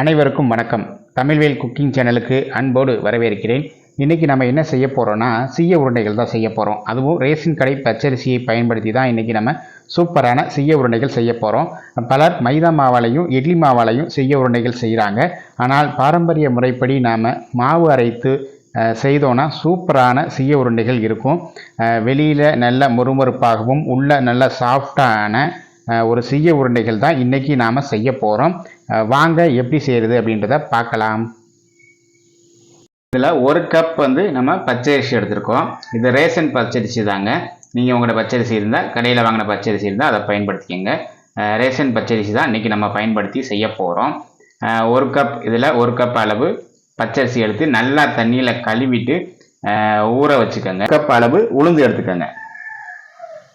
அனைவருக்கும் வணக்கம். தமிழ்வேல் குக்கிங் சேனலுக்கு அன்போடு வரவேற்கிறேன். இன்றைக்கி நம்ம என்ன செய்ய போகிறோன்னா சீய உருண்டைகள் தான் செய்ய போகிறோம் அதுவும் ரேஷன் கடை பச்சரிசியை பயன்படுத்தி தான் இன்றைக்கி நம்ம சூப்பரான செய்ய உருண்டைகள் செய்ய போகிறோம் பலர் மைதா மாவாலையும் இட்லி மாவாலையும் செய்ய உருண்டைகள் செய்கிறாங்க ஆனால் பாரம்பரிய முறைப்படி நாம் மாவு அரைத்து செய்தோன்னா சூப்பரான செய்ய உருண்டைகள் இருக்கும். வெளியில் நல்ல மொறுமொறுப்பாகவும் உள்ள நல்ல சாஃப்டான ஒரு செய்ய உருண்டைகள் தான் இன்றைக்கி நாம் செய்ய போகிறோம் வாங்க எப்படி செய்கிறது அப்படின்றத பார்க்கலாம். இதில் ஒரு கப் வந்து நம்ம பச்சரிசி எடுத்திருக்கோம். இது ரேஷன் பச்சரிசி தாங்க. நீங்கள் உங்களோட பச்சரிசி இருந்தால் கடையில் வாங்கின பச்சரிசி இருந்தால் அதை பயன்படுத்திக்கோங்க. ரேஷன் பச்சரிசி தான் இன்றைக்கி நம்ம பயன்படுத்தி செய்ய போகிறோம் ஒரு கப் இதில் ஒரு கப் அளவு பச்சரிசி எடுத்து நல்லா தண்ணியில் கழுவிட்டு ஊற வச்சுக்கோங்க. கப் அளவு உளுந்து எடுத்துக்கோங்க.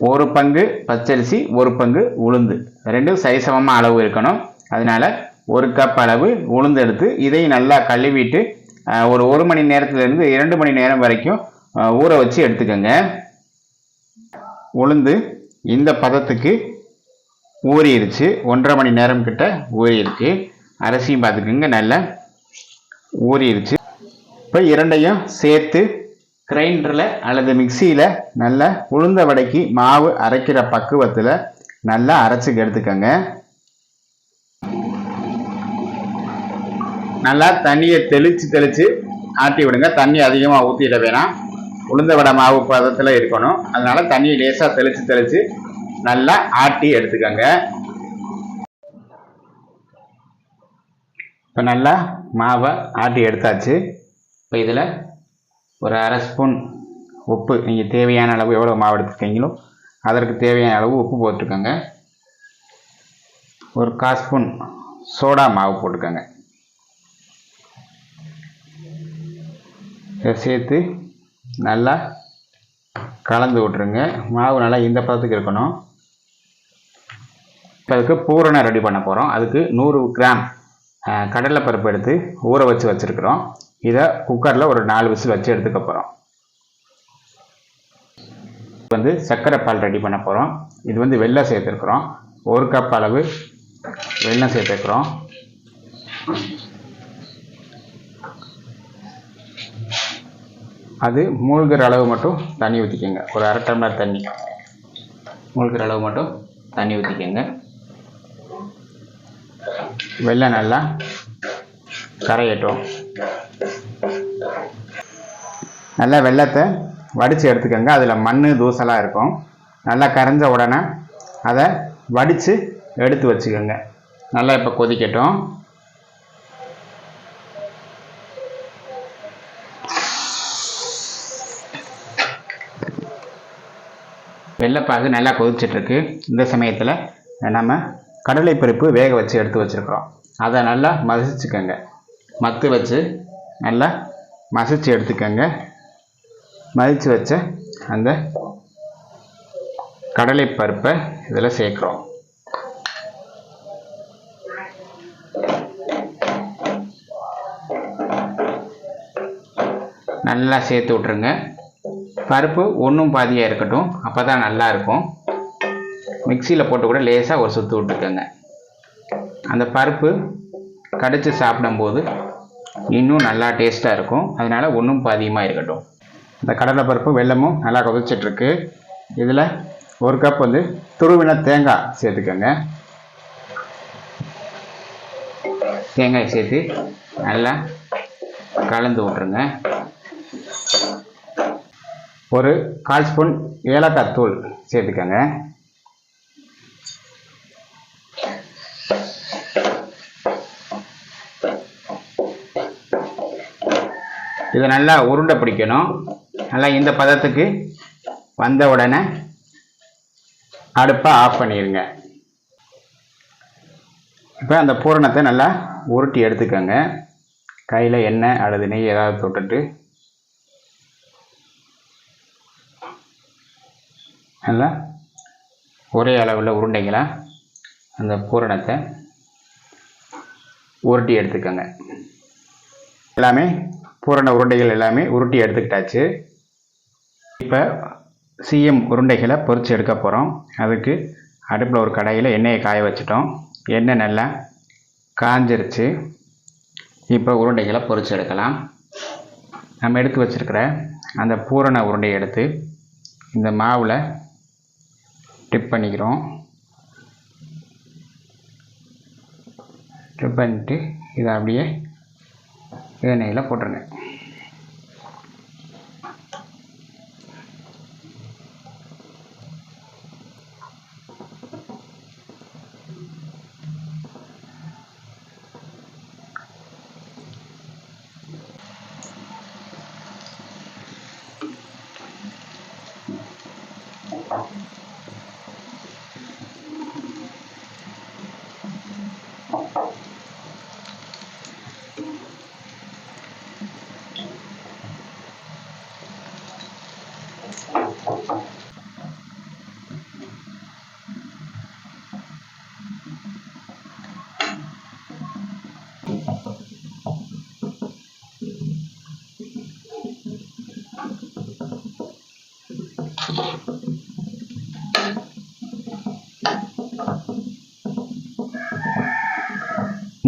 ஒரு பங்கு பச்சரிசி ஒரு பங்கு உளுந்து. ரெண்டும் சரிசமமாக அளவு இருக்கணும். அதனால ஒரு கப் அளவு உளுந்து எடுத்து இதை நல்லா கழுவிட்டு ஒரு ஒரு மணி நேரத்துலேருந்து இரண்டு மணி நேரம் வரைக்கும் ஊற வச்சு எடுத்துக்கோங்க. உளுந்து இந்த பதத்துக்கு ஊறிடுச்சு ஒன்றரை மணி நேரம் கிட்ட ஊறியிருக்கு. அரிசியும் பார்த்துக்கோங்க நல்லா ஊறிடுச்சு இப்போ இரண்டையும் சேர்த்து கிரைண்டரில் அல்லது மிக்சியில் நல்லா உளுந்த வடைக்கு மாவு அரைக்கிற பக்குவத்தில் நல்லா அரைச்சி எடுத்துக்கோங்க. நல்லா தண்ணியை தெளித்து தெளித்து ஆட்டி விடுங்க. தண்ணி அதிகமாக ஊற்றிட வேணாம். உளுந்த வடை மாவு பதத்தில் இருக்கணும். அதனால் தண்ணியை லேசாக தெளித்து தெளித்து நல்லா ஆட்டி எடுத்துக்கோங்க. இப்போ நல்லா மாவை ஆட்டி எடுத்தாச்சு. இப்போ இதில் ஒரு அரை ஸ்பூன் உப்பு நீங்கள் தேவையான அளவு எவ்வளோ மாவு எடுத்துருக்கீங்களோ அதற்கு தேவையான அளவு உப்பு போட்டுக்கோங்க ஒரு கால் ஸ்பூன் சோடா மாவு போட்டுக்கோங்க இதை சேர்த்து நல்லா கலந்து விட்ருங்க மாவு நல்லா இந்த பதத்துக்கு இருக்கணும். இப்போ அதுக்கு பூரணம் ரெடி பண்ண போகிறோம் அதுக்கு நூறு கிராம் கடலைப்பருப்பு எடுத்து ஊற வச்சு வச்சுருக்குறோம். இதை குக்கரில் ஒரு நாலு விசில் வச்சு எடுத்துக்க போகிறோம் வந்து சர்க்கரை பால் ரெடி பண்ண போகிறோம் இது வந்து வெள்ளம் சேர்த்துருக்குறோம். ஒரு கப் அளவு வெள்ளம் சேர்த்துருக்குறோம். அது மூழ்கிற அளவு மட்டும் தண்ணி ஊற்றிக்கோங்க ஒரு அரை டம்ளர் தண்ணி. மூழ்கிற அளவு மட்டும் தண்ணி ஊற்றிக்கோங்க வெள்ளம் நல்லா கரையட்டும். நல்லா வெள்ளத்தை வடித்து எடுத்துக்கோங்க. அதில் மண் தூசலாக இருக்கும். நல்லா கரைஞ்ச உடனே அதை வடித்து எடுத்து வச்சுக்கோங்க. நல்லா இப்போ கொதிக்கட்டும். வெள்ளைப்பாகு நல்லா கொதிச்சிட்ருக்கு. இந்த சமயத்தில் நம்ம கடலைப்பருப்பு வேக வச்சு எடுத்து வச்சுருக்குறோம். அதை நல்லா மசிச்சுக்கோங்க. மத்து வச்சு நல்லா மசிச்சு எடுத்துக்கோங்க. மதித்து வச்ச அந்த கடலைப்பருப்பை இதில் சேர்க்குறோம். நல்லா சேர்த்து விட்ருங்க பருப்பு ஒன்றும் பாதியாக இருக்கட்டும். அப்போ தான் நல்லாயிருக்கும் மிக்சியில் போட்டு கூட லேசாக ஒரு சுற்று விட்டுக்கோங்க. அந்த பருப்பு கடித்து சாப்பிடும்போது இன்னும் நல்லா டேஸ்ட்டாக இருக்கும். அதனால் ஒன்றும் அதிகமாக இருக்கட்டும். இந்த கடலை பருப்பு வெள்ளமும் நல்லா கொதிச்சிட்ருக்கு. இதில் ஒரு கப் வந்து துருவின தேங்காய் சேர்த்துக்கோங்க. தேங்காய் சேர்த்து நல்லா கலந்து விட்ருங்க ஒரு கால் ஸ்பூன் ஏலக்காய் தூள் சேர்த்துக்கோங்க. இதை நல்லா உருண்டை பிடிக்கணும். நல்லா இந்த பதத்துக்கு வந்த உடனே அடுப்பை ஆஃப் பண்ணிடுங்க இப்போ அந்த பூரணத்தை நல்லா உருட்டி எடுத்துக்கோங்க. கையில் எண்ணெய் அல்லது நெய் ஏதாவது தொட்டுட்டு. நல்லா ஒரே அளவில் உருண்டைங்களா அந்த பூரணத்தை உருட்டி எடுத்துக்கோங்க. எல்லாமே பூரண உருண்டைகள் எல்லாமே உருட்டி எடுத்துக்கிட்டாச்சு. இப்போ சிஎம் உருண்டைகளை பொறிச்சு எடுக்க போகிறோம் அதுக்கு அடுப்பில் ஒரு கடையில் எண்ணெயை காய வச்சிட்டோம். எண்ணெய் நல்லா காஞ்சிருச்சு. இப்போ உருண்டைகளை பொறிச்சு எடுக்கலாம். நம்ம எடுத்து வச்சிருக்கிற அந்த பூரண உருண்டையை எடுத்து இந்த மாவில் டிப் பண்ணிக்கிறோம். டிப் பண்ணிட்டு இதை அப்படியே எண்ணெயில் போட்டுருங்க.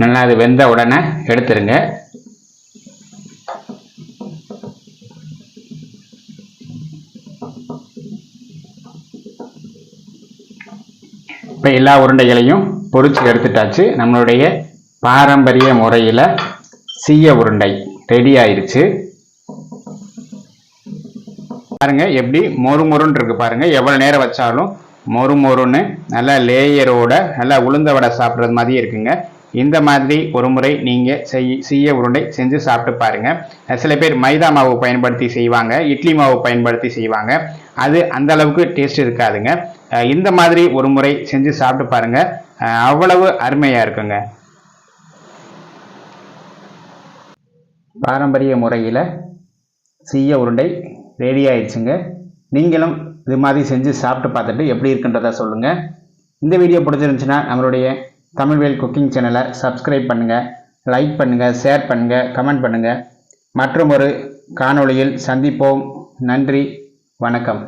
நல்லா அது வெந்த உடனே எடுத்துருங்க. இப்போ எல்லா உருண்டைகளையும் பொரிச்சு எடுத்துட்டாச்சு. நம்மளுடைய பாரம்பரிய முறையில் சீய உருண்டை ரெடி ஆயிருச்சு. பாருங்க எப்படி மொறு மொறுன்னு இருக்கு பாருங்க. எவ்வளவு நேரம் வச்சாலும் மொறு மொறுன்னு நல்லா லேயரோட நல்லா உளுந்த வடை சாப்பிட்றது மாதிரி இருக்குங்க. இந்த மாதிரி ஒரு முறை நீங்கள் செய் சீய உருண்டை செஞ்சு சாப்பிட்டு பாருங்க. சில பேர் மைதா மாவு பயன்படுத்தி செய்வாங்க இட்லி மாவு பயன்படுத்தி செய்வாங்க. அது அந்த அளவுக்கு டேஸ்ட் இருக்காதுங்க. இந்த மாதிரி ஒரு முறை செஞ்சு சாப்பிட்டு பாருங்க. அவ்வளவு அருமையாக இருக்குங்க. பாரம்பரிய முறையில் சீய உருண்டை ரெடி ஆயிடுச்சுங்க. நீங்களும் இது மாதிரி செஞ்சு சாப்பிட்டு பார்த்துட்டு எப்படி இருக்குன்றத சொல்லுங்கள் இந்த வீடியோ பிடிச்சிருந்துச்சுன்னா நம்மளுடைய தமிழ்வேல் குக்கிங் சேனலை சப்ஸ்கிரைப் பண்ணுங்கள் லைக் பண்ணுங்கள் ஷேர் பண்ணுங்கள் கமெண்ட் பண்ணுங்கள் மற்றும் ஒரு காணொளியில் சந்திப்போம். நன்றி வணக்கம்.